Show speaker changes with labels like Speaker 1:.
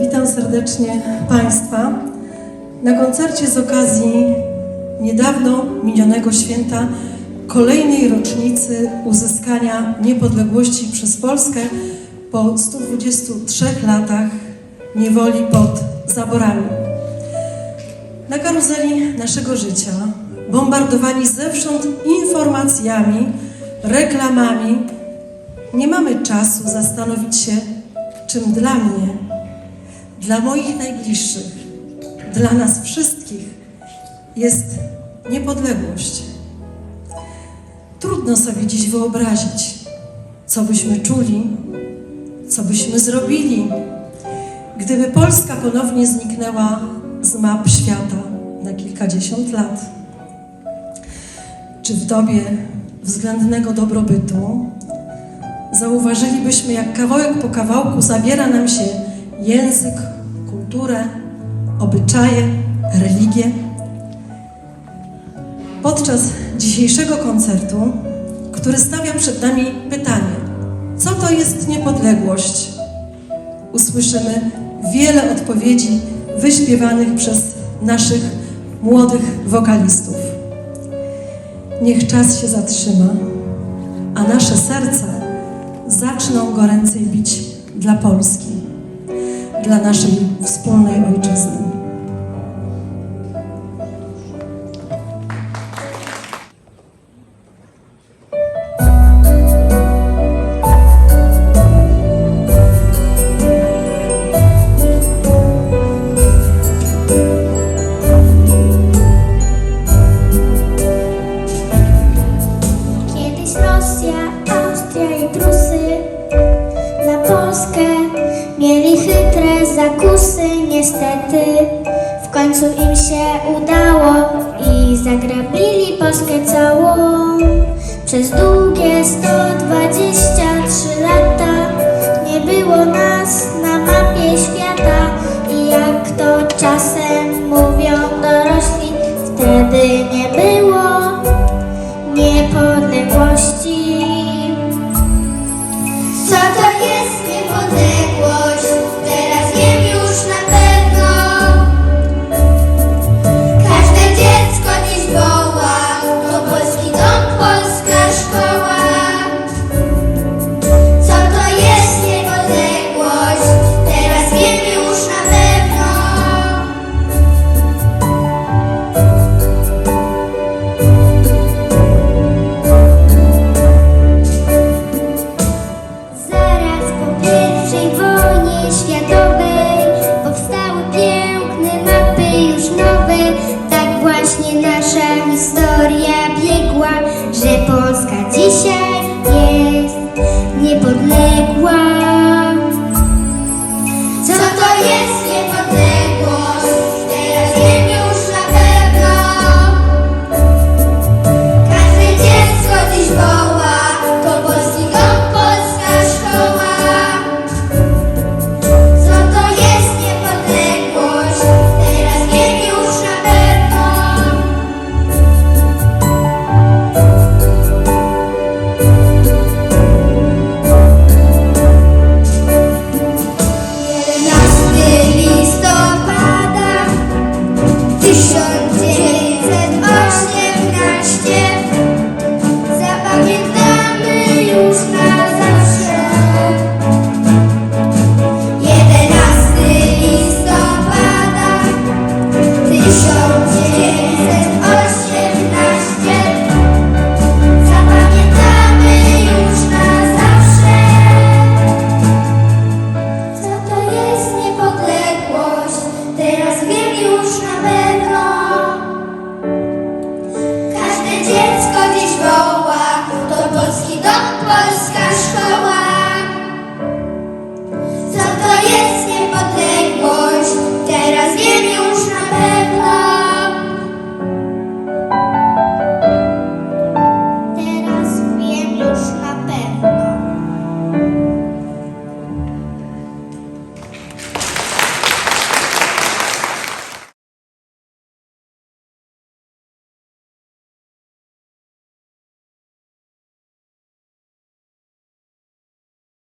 Speaker 1: Witam serdecznie Państwa na koncercie z okazji niedawno minionego święta kolejnej rocznicy uzyskania niepodległości przez Polskę po 123 latach niewoli pod zaborami. Na karuzeli naszego życia, bombardowani zewsząd informacjami, reklamami, nie mamy czasu zastanowić się, czym dla mnie, dla moich najbliższych, dla nas wszystkich jest niepodległość. Trudno sobie dziś wyobrazić, co byśmy czuli, co byśmy zrobili, gdyby Polska ponownie zniknęła z map świata na kilkadziesiąt lat. Czy w dobie względnego dobrobytu zauważylibyśmy, jak kawałek po kawałku zabiera nam się język, kulturę, obyczaje, religię. Podczas dzisiejszego koncertu, który stawia przed nami pytanie, co to jest niepodległość, usłyszymy wiele odpowiedzi wyśpiewanych przez naszych młodych wokalistów. Niech czas się zatrzyma, a nasze serca zaczną goręcej bić dla Polski, dla naszej wspólnej ojczyzny.
Speaker 2: Niestety w końcu im się udało i zagrabili Polskę całą. Przez długie 123 lata nie było nas na mapie świata i jak to czasem mówią dorośli, wtedy nie było niepodległości. wow.